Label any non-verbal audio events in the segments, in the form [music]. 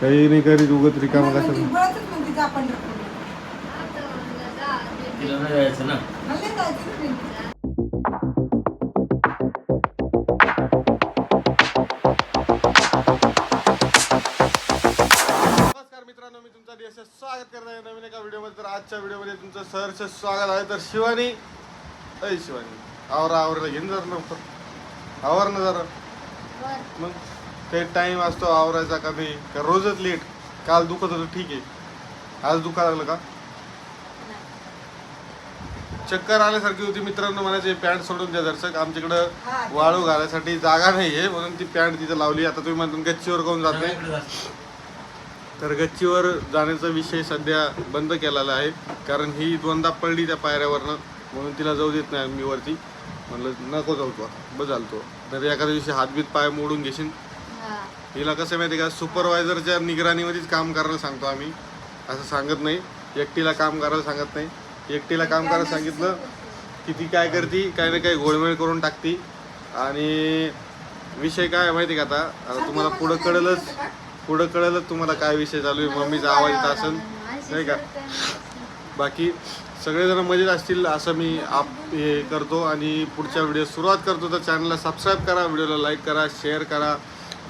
काही नाही करीत उगत रिकामा कसं? बळतच म्हणते जा पंढरपूरला. तिला नाही जायचं ना? मला नाही जायचं ना मी. नमस्कार मित्रांनो मी तुमचा स्वागत करत आहे नवीन एका व्हिडिओमध्ये तर आजच्या व्हिडिओमध्ये तुमचं सहर्ष स्वागत आहे. तर शिवानी अय शिवानी आवरा आवरला घेऊन जरा लवकर. आवर ना जरा मग? काही टाइम असतो आवरायचा का नाही का रोजच लेट काल दुखत होतं ठीक आहे. आज दुखा लागलं का? चक्कर आल्यासारखी होती. मित्रांनो म्हणायचे पॅन्ट सोडून द्या दर्शक. आमच्याकडं. वाळू घालायसाठी जागा नाहीये म्हणून ती पॅन्ट तिथं लावली. आता तुम्ही म्हणता गच्चीवर कोण जात नाही. तर गच्चीवर जाण्याचा विषय सध्या बंद केलेला आहे. कारण ही दोनदा पडली त्या पायऱ्यावरनं म्हणून तिला जाऊ देत नाही मी वरती. म्हणलं नको जाऊ तो. बस तो. तर एखाद्या दिवशी हातबीत पाय मोडून घेशील हिला कसं माहिती का? सुपरवायझरच्या निगराणीमध्येच काम करायला सांगतो आम्ही. असं सांगत नाही. एकटीला काम करायला सांगत नाही. एकटीला काम करायला सांगितलं की ती काय करते? काही ना काही घोळमेळ करून टाकती. आणि विषय काय आहे माहिती का आता? आता तुम्हाला पुढं कळलंच. पुढं कळलंच तुम्हाला काय विषय चालू आहे? मम्मीचा आवाज येत असेल. नाही का? बाकी सगळेजण मजेत असतील असं मी आप हे करतो. आणि पुढच्या व्हिडिओ सुरुवात करतो. तर चॅनलला सबस्क्राईब करा व्हिडिओला लाईक करा शेअर करा.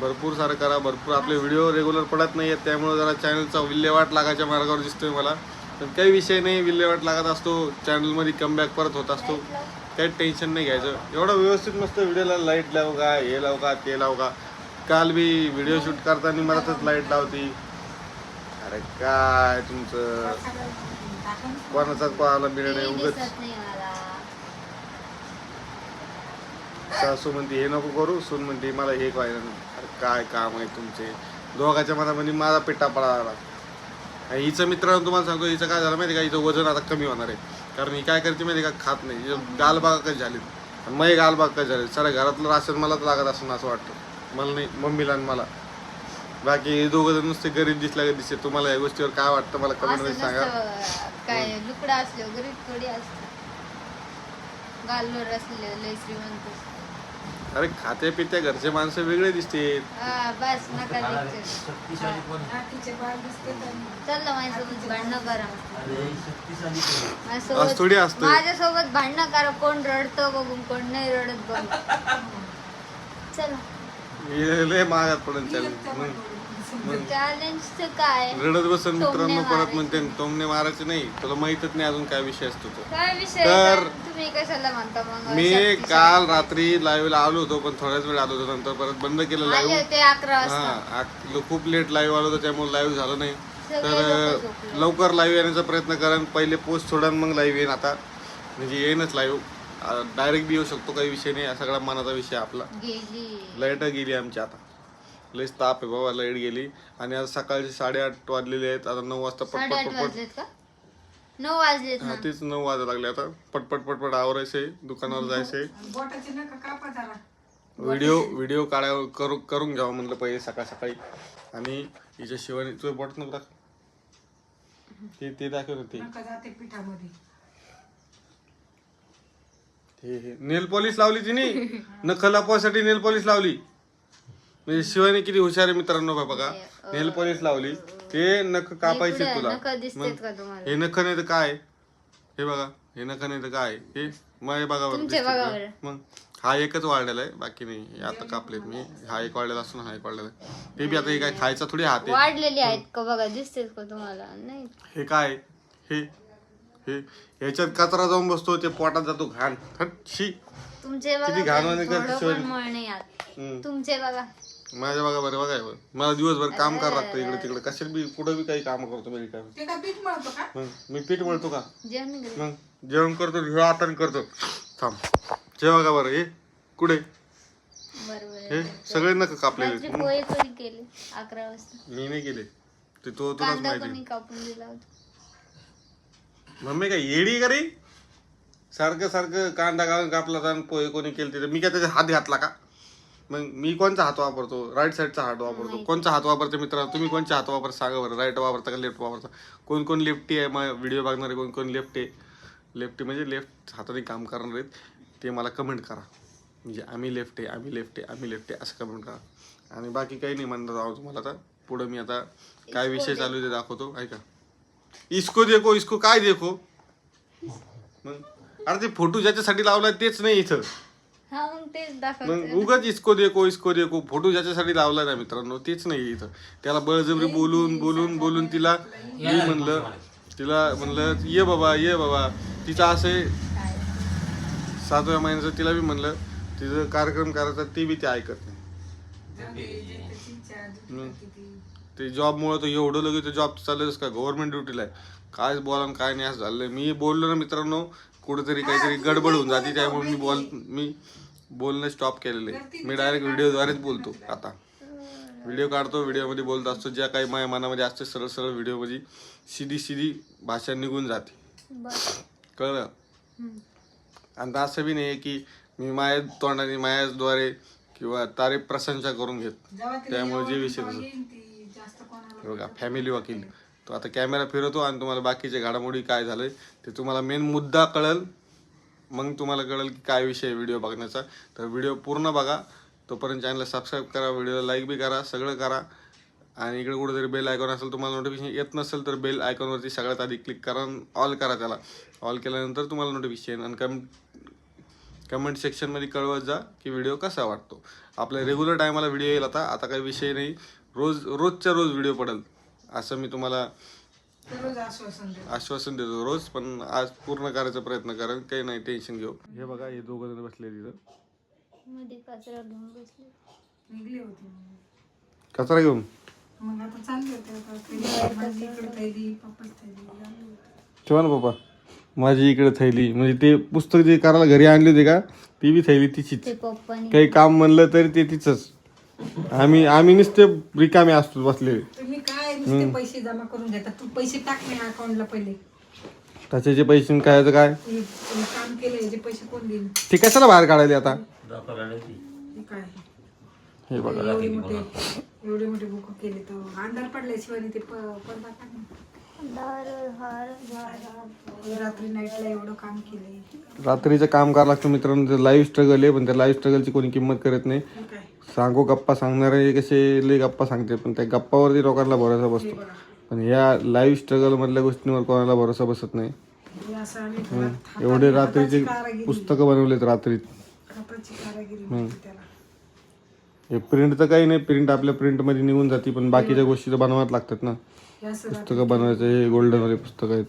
भरपूर सारं करा भरपूर आपले व्हिडिओ रेग्युलर पडत नाही आहेत त्यामुळे जरा चॅनलचा विल्हेवाट लागायच्या मार्गावर दिसतोय मला. पण काही विषय नाही विल्हेवाट लागत असतो चॅनलमध्ये कमबॅक परत होत असतो. काही टेन्शन नाही घ्यायचं. एवढं व्यवस्थित मस्त व्हिडिओला लाइट लावू का हे लावू का ते लावू का. काल बी व्हिडिओ शूट करताना मलाच लाइट लावती. अरे काय तुमचं? कोणाचाच पाहायला मिळत नाही उगच. सासू म्हणते हे नको करू. सून म्हणते मला हे नाही अरे काय काम आहे तुमचे? दोघाच्या मनामध्ये माझा पिट्टा पडाला आणि हिचं मित्रांनो तुम्हाला सांगतो हिचं काय झालं माहिती का? हिचं वजन आता कमी होणार आहे. कारण ही काय करते माहिती का? खात नाही. हिचं गालबागा कशी झाली. आणि मग गालबाग कशी झाली. साऱ्या घरातलं राशन मलाच लागत असं असं वाटतं. मला नाही मम्मीला आणि मला. बाकी हे दोघं जण नुसते गरीब दिसल्या का दिसते तुम्हाला या गोष्टीवर काय वाटतं? मला कमेंटमध्ये सांगा. काय लुकडा असले गरीब थोडी असते गालवर असले लय श्रीमंत. अरे खात्या पित्या घरचे माणसं वेगळे दिसते हा बस नका शक्तिशाली कोण? बाळ दिसते चाललं माझ्यासोबत भांडणं करा. अरे शक्तिशाली कोण? आज माझ्यासोबत थोडी असतं. माझ्यासोबत भांडणं करा. कोण रडतं बघून कोण नाही रडत बघ [laughs] चला. हे लय महागात पडेल चॅलेंज मग चॅलेंजचं काय? रडत बसन मित्रांनो परत. म्हणते टोमने मारायचे नाही तुला माहितच नाही अजून काय विषय असतो तो. काय विषय? तर- आहे? तुम्ही कशाला म्हणता मग? मी? काल रात्री लाईव्हला आलो होतो पण थोड्याच वेळ आलो होतो नंतर परत बंद केलं लाईव्ह अकरा हा खूप लेट लाईव्ह आलो होतो त्यामुळे लाईव्ह झालं नाही. तर. लवकर लाईव्ह येण्याचा प्रयत्न करा पहिले पोस्ट सोडा मग लाईव्ह येईन आता. म्हणजे येईनच लाईव्ह डायरेक्ट बी येऊ शकतो काही विषय नाही सगळा मनाचा विषय आपला. लाइट गेली आमची आता. लईच ताप आहे बाबा लाइट गेली. आणि आज सकाळचे साडेआठ वाजलेले आहेत आता नऊ वाजता पटपट साडेआठ पटपट वाजलेत का? नऊ वाजलेत हा ना तेच नऊ वाजायला लागले आता. पटपट पटपट आवरायचंय दुकानावर जायचंय बोटाचे नका कापा जरा. व्हिडिओ व्हिडिओ काढा करू करून घ्यावं म्हणलं पहिले सकाळ सकाळी. आणि हिच्या शिवानी तुझं बोट नको दाखव. ते ते दाखव ना ते. नका जाते पिठामध्ये. हे हे. नेल पॉलिश लावली तिने. नख लपवासाठी नेल पॉलिश लावली. म्हणजे शिवानी किती हुशार आहे मित्रांनो बा बघा नेल पॉलिश लावली. ते नख कापायचे तुला. मग हे नख नाही तर काय? हे बघा हे नख नाही तर काय? हे मग हे बघा बरं का? मग हा एकच वाढलेला आहे. बाकी नाही. हे आता कापलेत मी. हा एक वाढलेला असून हा एक वाढलेला आहे. ते बी आता हे काय खायचा थोडी हात आहे. वाढलेली आहेत का बघा? दिसतेत का तुम्हाला? नाही. हे काय? हे हे ह्याच्यात कचरा जाऊन बसतो. ते पोटात जातो घाण. हट, शी. तुमचे बघा घाण पण वाणी करते थोडं शिवानी. पण मळ नाही आत हम्म. तुमचे बघा. माझ्या बघा बरं बघा हे बघ. मला दिवसभर काम करावं लागतं इकडे तिकडे. कशाला बी कुठं बी काही काम करतो मी रिकामी. ते का पीठ मळतो का? मग मी पीठ मळतो का? जेवण. मग जेवण करतो हे हाताने करतो. थांब. जेव्हा का बरं हे? कुठे? बरोबर हे? सगळे नका कापलेले. मग पोहे कधी केले अकरा वाजता. मी नाही केले. ते तो तुलाच कांदा माहिती कोणी कापून दिला होता. मम्मी काय येडी का रे? सारखं सारखं कांदा घालून कापला आणि पोहे कोणी केले तिथे. मी काय त्याचा हात घातला का? मग मी कोणचा हात वापरतो? राईट साईडचा हात वापरतो. कोणचा हात वापरते मित्रांनो? तुम्ही कोणचा हात वापरता सांगा बरं. राईट वापरता का लेफ्ट वापरता? कोण कोण लेफ्टी आहे? मग व्हिडिओ बघणारे कोण कोण लेफ्ट आहे लेफ्टी म्हणजे लेफ्ट हाताने काम करणार आहेत. ते मला कमेंट करा. म्हणजे आम्ही लेफ्ट आहे आम्ही लेफ्ट आहे आम्ही लेफ्ट आहे असं कमेंट करा. आणि बाकी काही नाही म्हणणार आहोत तुम्हाला आता. पुढं मी आता काय विषय चालू आहे ते दाखवतो. ऐका. इसको देखो इसको काय देखो? मग? अरे ते फोटो ज्याच्यासाठी लावलाय तेच नाही इथं. हा मग तेच मग दाखवतो उगाच इसको देखो इसको देखो. फोटो ज्याच्यासाठी लावलाय ना मित्रांनो तेच नाही इथं. त्याला बळजबरी बोलून बोलून बोलून तिला मी म्हणलं तिला म्हणलं ये बाबा ये बाबा. तिचं असं आहे, सातव्या महिन्याचं तिला बी म्हणलं तिचं कार्यक्रम करायचा ते बी ते ऐकत नाही. ते. जॉबमुळे तर एवढं लगेच ते जॉब चाललंच का? गव्हर्नमेंट ड्युटीला आहे. काय बोला आणि काय नाही असं झालं मी बोललो ना मित्रांनो कुठेतरी काहीतरी गडबड होऊन जाते त्यामुळे मी बोल मी बोलणं स्टॉप केलेलं. आहे मी डायरेक्ट व्हिडिओद्वारेच बोलतो आता. व्हिडिओ काढतो व्हिडिओमध्ये बोलत असतो ज्या काही माझ्या मनामध्ये असते सरळ सरळ व्हिडिओमध्ये सीधी सीधी भाषा निघून जाते. कळलं. आणि असं बी नाही की मी माया तोंडाने मायाद्वारे किंवा तारीफ प्रशंसा करून घेत. त्यामुळे जे विषय बघा फॅमिली वकील. तो आता कॅमेरा फिरवतो आणि तुम्हाला बाकीचे घडामोडी काय झालंय ते तुम्हाला मेन मुद्दा कळल. मग तुम्हाला कळेल की काय विषय व्हिडिओ बघण्याचा. तर व्हिडिओ पूर्ण बघा. तोपर्यंत चॅनलला सबस्क्राईब करा व्हिडिओला लाईक बी करा सगळं करा. आणि इकडे कुठेतरी बेल आयकॉन असेल तुम्हाला नोटिफिकेशन येत नसेल तर बेल आयकॉनवरती सगळ्यात आधी क्लिक करा ऑल करा त्याला. ऑल केल्यानंतर तुम्हाला नोटिफिकेशन आणि कम कमेंट सेक्शनमध्ये कळवत जा की व्हिडिओ कसा वाटतो. आपल्या रेग्युलर टायमाला व्हिडिओ येईल आता. आता काही विषय नाही. रोज रोजच्या रोज व्हिडिओ पडेल. असं मी तुम्हाला आश्वासन देतो. आश्वासन देतो रोज पण आज पूर्ण करायचा प्रयत्न करेन काही नाही टेन्शन घेऊ. हे बघा हे दोघं जण बसले तिथं मध्ये कचरा घेऊन बसले. कचरा. ठेवा ना पप्पा. माझी इकडे थैली म्हणजे ते पुस्तक जे करायला घरी आणली होती का ती बी थैली तिचीच. ते पप्पानी काही काम म्हणलं तरी ते तिचंच. आम्ही आम्ही नुसते रिकामे असतो बसलेले. तुम्ही काय नुसते पैसे जमा करून घेता तू पैसे टाक नाही अकाउंटला पहिले. त्याचे पैसे काय काय? हे- हे काम केलं याचे पैसे कोण देईल? ते कशाला बाहेर काढायले आता? हे काय हे बघा. एवढे मोठे एवढे मोठे बुक केले तर अंधार पडल्याशिवाय ते प- पडदा ना. रात्री नाईटला एवढं काम केले रात्रीचं काम करावं लागतं मित्रांनो ते लाईव्ह स्ट्रगल आहे पण त्या लाईव्ह स्ट्रगलची कोणी किंमत करत नाही. सांगू गप्पा सांगणारे कसे लई गप्पा सांगते पण त्या गप्पावरती लोकांना भरोसा बसतो. पण या लाईव्ह स्ट्रगल मधल्या गोष्टींवर कोणाला भरोसा बसत नाही. असं आम्ही घरात एवढे रात्रीचे कारागिरी. पुस्तकं बनवलेत रात्रीत हाताची कारागिरी म्हणते त्याला. हे प्रिंट तर काही नाही प्रिंट आपल्या प्रिंटमध्ये निघून जाते पण बाकीच्या गोष्टी तर बनवाव्याच लागतात ना. असं पुस्तकं बनवायचं हे गोल्डनवाले पुस्तक आहेत.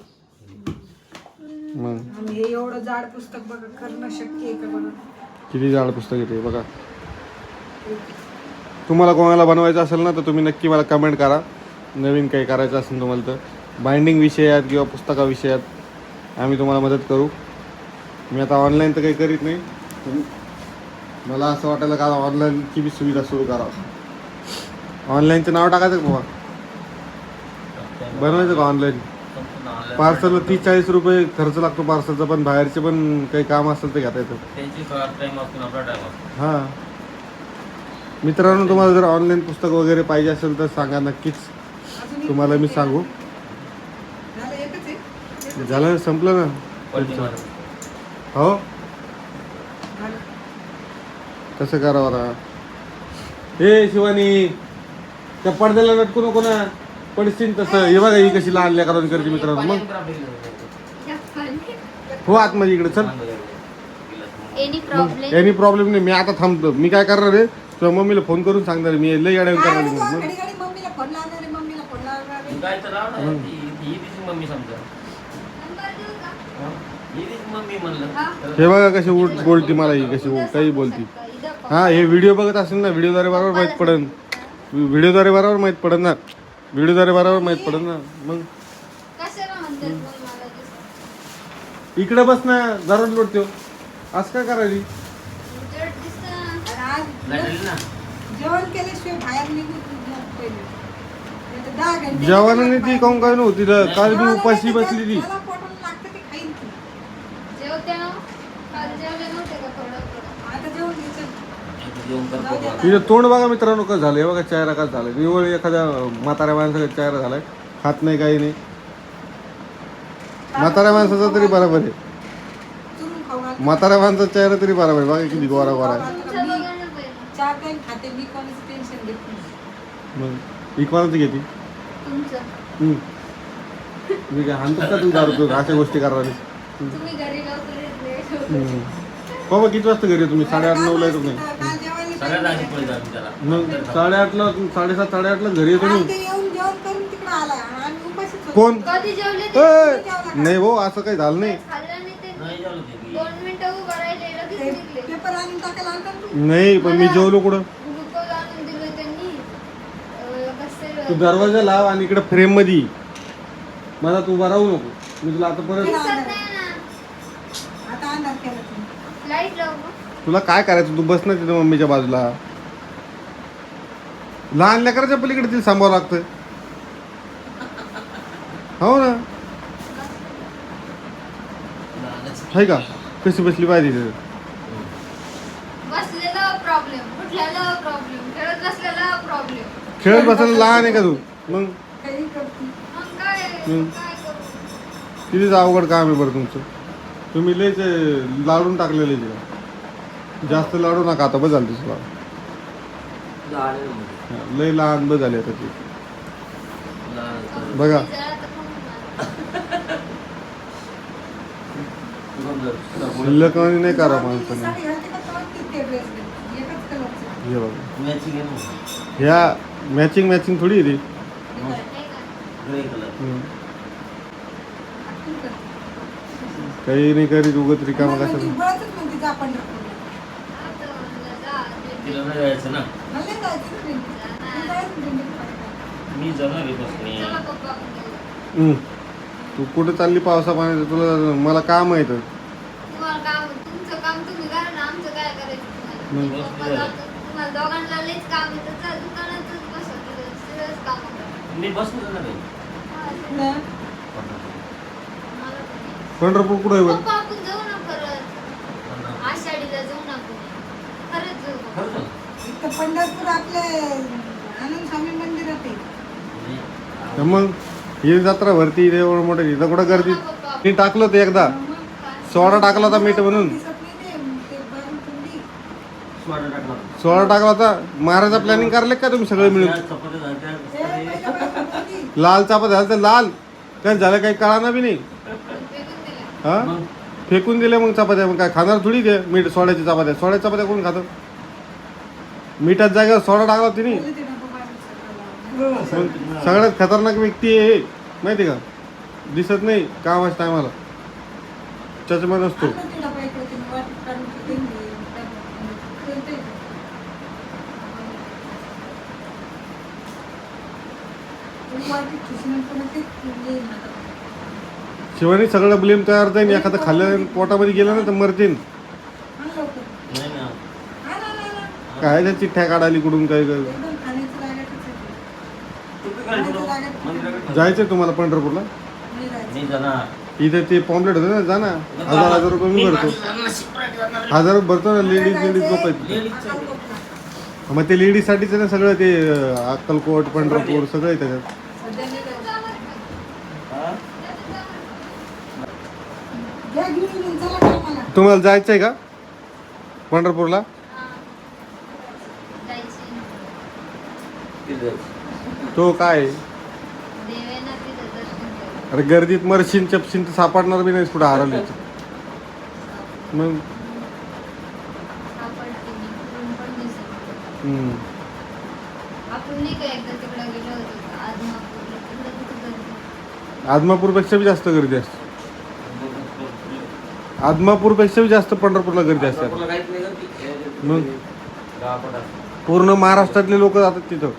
मग? आणि हे एवढं जाड पुस्तक बघा करणं शक्य आहे का बघा? किती जाड पुस्तक येते बघा. तुम्हाला कोणाला बनवायचं असेल ना तर तुम्ही नक्की मला कमेंट करा. नवीन काही करायचं असेल तुम्हाला तर. बाइंडिंग विषयात किंवा पुस्तकाविषयात आम्ही तुम्हाला मदत करू. मी आता ऑनलाईन तर काही करीत नाही. पण मला असं वाटायला का ऑनलाईनची बी सुविधा सुरू करावं. ऑनलाईनचं नाव टाकायचं का बाबा बनवायचं का ऑनलाईन पार्सलला तीस चाळीस रुपये खर्च लागतो पार्सलचा पण बाहेरचे पण काही काम असेल ते घेता येतं. त्यांची टाइम असतो आपला टाइम असतो हां. मित्रांनो तुम्हाला जर ऑनलाईन पुस्तक वगैरे पाहिजे असेल तर सांगा नक्कीच. अजून तुम्हाला मी सांगू. झालं एकच आहे झालं ना, संपलं ना. हो? झालं. कसं करावं आता? ए शिवानी त्या पडद्याला लटकू नको ना. पडशील तसं. हे बघा ही कशी लहान लेकरांनी करते मित्रांनो. मग? हो आतमध्ये इकडे चल. एनी प्रॉब्लेम एनी प्रॉब्लेम नाही. मी आता थांबतो. मी काय करणार आहे? तुझ्या मम्मीला फोन करून सांगणार आहे. मी लई गाड्या करणार आहे तू मग. मम्मीला फोन लावणार आहे मम्मीला फोन लावणार आहे. तू काय तर लाव ना ती ही तिची मम्मी समजा. हा? ही तिची मम्मी म्हणलं. तर हे बघा कशी उठ बोलती मला ही कशी उठ काही बोलती. हा हे व्हिडिओ बघत असेल ना व्हिडिओद्वारे बरोबर माहीत पडन. व्हिडिओद्वारे बरोबर माहीत पडन ना. व्हिडिओद्वारे बरोबर माहीत पडन ना मग? कशाला म्हणतात मग मला दिसत? इकडे बस ना जरा लोटतो असं काय करायची उजेड दिसतं. आणि आज लढली ना. जेवण केल्याशिवाय बाहेर निघू नको पहिले नाही तर दहा घंटे जेवणाने ती काऊन काय नव्हती र- काल मी उपाशी बसली ती मला पोटाला लागतं ते खाईन ती. जेवते ना? काल जेवले नव्हते का? थोडं थोडं आता जेवण घ्यायचं तिचं तोंड बघा मित्रांनो कसं झालं हे बघा चेहरा कसं झाला निवळ एखाद्या म्हाताऱ्या माणसाचा चेहरा झालाय. खात नाही काही नाही. म्हाताऱ्या माणसाचा तरी बरोबर आहे. म्हाताऱ्या माणसाचा चेहरा तरी बरोबर आहे. बघा किती गोरा गोरा आहे. मग इकवानाचं घेते. मी काय हाणतो का तुम्ही दारू पिऊन अशा गोष्टी करायला बाबा किती वाजता घरी तुम्ही तुम्ही? साडेआठ नऊला येतो तुम्ही सगळ्यात आधी पळत आम्ही त्याला? मग साडेआठला साडेसात साडेआठला घरी येतो मी ते येऊन जेवण करून तिकडे आला आणि उपाशीच होता. कोण? कधी जेवले ते? ए, नाही भाऊ असं काही झालं नाही. खाल्लं नाही ते. नाही झालं ते की. दोन मिनिटं उभं राहिले लगेच ते निघले. पेपर आणून टाकायला आलता ना तू नाही पण मी जेवलो कुठं? ग्लुकोज आणून दिलं त्यांनी. अं, कसं तू दरवाजा लाव आणि इकडे फ्रेममध्ये. मला तू उभा राहू नको. मी तुला आता परत दिसत नाही ना. आता अंधार केला तुम्ही. लाइट लाव मग. तुला काय करायचं? तू बस ना तिथं मम्मीच्या बाजूला. लहान लेकराच्या पलीकडे तिला सांभावं लागतं हो ना? आहे का? कशी बसली पाहिजे तिथं? बसलेला प्रॉब्लेम उठलेला प्रॉब्लेम खेळत बसलेला प्रॉब्लेम खेळत बसायला लहान आहे का तू? मग? काही करते मग काय? हम्म. काय करू? कितीच अवघड काम आहे बरं तुमचं. तुम्ही लयच लाडून टाकलेले तिला जास्त लाडू नका आता बस झालं तुझं. लय लहान बस झाली आता ती. बघा शिल्लकवाणी नाही करा माणसाने हे बघा. ह्या मॅचिंग मॅचिंग थोडी आहे ती नाही का? ग्रे कलर हम्म. आखून करते. काही नाही करीत उगत रिकामा ती कसं बळतच म्हणते जा पंढरपूरला. तर म्हणलं जा, ते- तिला नाही जायचं ना मला नाही जायचं ना दिंडीत. तू जायचं ना दिंडीत पायी. मी जाणार आहे बसने. हम्म. तू कुठं चालली पावसा पाण्याचं तुला मला काम आहे तर तुम्हाला काम तुमचं काम तुम्ही करा ना आमचं काय करायचं. तुम्हाला पप्पा. तुम्हाला दोघांना लयच काम आहे तर चल दुकानातच बसा तिथं serious काम करा. मी बसने जाणार आहे हा, नाही. पंढरपूर कुठं आहे बरं पप्पा आपण जाऊ ना परत आषाढीला जाऊ ना आपण खरंच जाऊ खरंच ना? इथं पंढरपूर आपले आनंद स्वामी मंदिरात आहे तर मग ही जत्रा भरती एवढं मोठं इथं कुठं गर्दी. मी टाकलं होतं एकदा मग काय? सोडा टाकला होता मीठ म्हणून दिसत नाही ते. ते बारून कुंडी. स्वाटा टाकला सोडा टाकला होता महाराजा प्लॅनिंग करले का तुम्ही सगळे मिळून त्या चपात्या झाल्या, त्या-. लाल चापा झालं तर लाल काय झालं काही कळाना बी नाही. हा? मग? फेकून दिले मग चपात्या. मग काय खाणार थोडी ते? मीठ सोड्याची चपात्या. सोड्याची चपात्या कोण खातं? मिठात जागा सोडा टाकला तिने. मग सगळ्यात खतरनाक व्यक्ती आहे हे. माहिती का? दिसत नाही कामाच्या टायमाला. चष्मा नसतो. शिवानी सगळं ब्लेम तयार जाईन एखादं खाल्लं पोटामध्ये गेलं ना तर मरतीन. नाही ना काय त्या चिठ्ठ्या काढाली कुठून काय काय? आहे तुम्ही काय मंदिराकडे जायचंय तुम्हाला पंढरपूरला? मी जाणार इथे ते पॉम्पलेट होतं ना जा ना. हजार हजार रुपये मी भरतो. हजार भरतो ना लेडीज लेडीज लोक आहेत आहे. मग ते लेडीजसाठीच आहे ना सगळं ते अक्कलकोट पंढरपूर सगळं आहे त्याच्यात सध्या नाही जायचं. हा? घ्या घेऊन येऊन चला तुम्हाला जायचं आहे का? पंढरपूरला? तो काय? अरे गर्दीत मरशीन चपशीन तर सापडणार बी नाही पुढे हरवली मग? आदमापूरपेक्षा बी जास्त गर्दी असते. आदमापूरपेक्षा जास्त पंढरपूरला गर्दी असते काहीच नाही करते. मग? पूर्ण महाराष्ट्रातले लोक जातात तिथं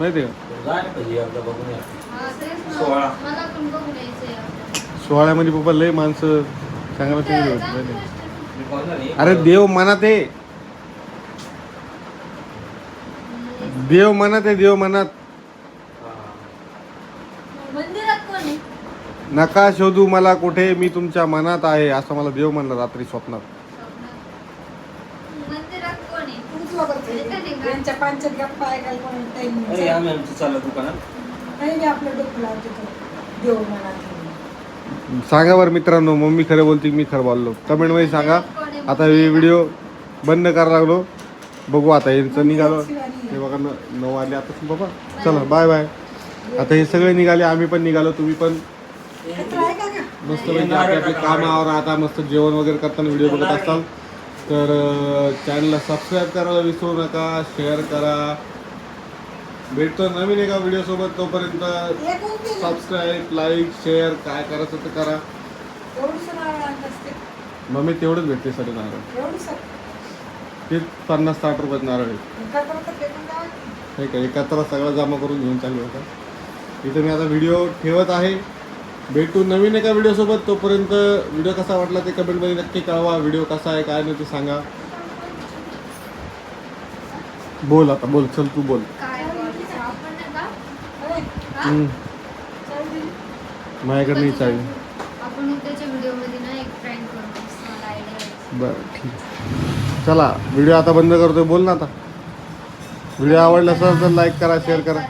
माहिती का जायला पाहिजे एकदा बघून या. हा, तेच ना. सोहळा. मला पण बघून यायचंय आता. सोहळ्यामध्ये पप्पा लय माणसं चांगली माहिती गोष्ट आहे. मी बोलणार आहे. अरे देव मनात आहे देव मनात आहे देव मनात हा. मंदिरात कोण आहे नका शोधू मला कुठे मी तुमच्या मनात आहे असं मला देव म्हणलं रात्री स्वप्नात. स्वप्नात. मंदिरात कोण आहे? तूच बघत आहे. यांच्या पांच्यात गप्पा ऐकायला कोणी टाइम अरे, नाही. आम्ही आमचं चाललं दुकानात. काही नाही आपलं डोकं लावतो तो. देव मनात सांगा बरं मित्रांनो मम्मी खरं बोलते की मी खरं बोललो. कमेंटमध्ये सांगा. आता हे व्हिडिओ बंद करायला लागलो. बघू आता यांचं निघालो. हे बघा न- नऊ आले आता बाबा. चला बाय बाय. आता हे सगळे निघाले आम्ही पण निघालो तुम्ही पण मस्त पैकी आपले आपले कामावर आता मस्त जेवण वगैरे करताना व्हिडिओ बघत असाल तर चॅनलला सबस्क्राईब करायला विसरू नका शेअर करा. भेटतो नवीन एका व्हिडिओसोबत तोपर्यंत सबस्क्राईब लाईक शेअर काय करायचं ते करा. मग मी तेवढंच भेटते सर नारळ. ते पन्नास साठ रुपयात नारळ आहे. का एकत्र सगळं जमा करून घेऊन चालू होता इथं मी आता व्हिडिओ ठेवत आहे. भेटू नवीन एका व्हिडिओ सोबत. तोपर्यंत व्हिडिओ कसा वाटला ते कमेंटमध्ये नक्की कळवा. व्हिडिओ कसा आहे काय नाही ते सांगा. बोल आता बोल चल तू बोल? हम्म. माझ्याकडे नाही चालेल आपण उद्याच्या व्हिडिओमध्ये ना एक फ्रेंड करू. मस्त मला आयडिया बरं ठीक. चला व्हिडिओ आता बंद करतोय. बोल ना आता. व्हिडिओ आवडला असेल तर लाईक करा शेअर करा.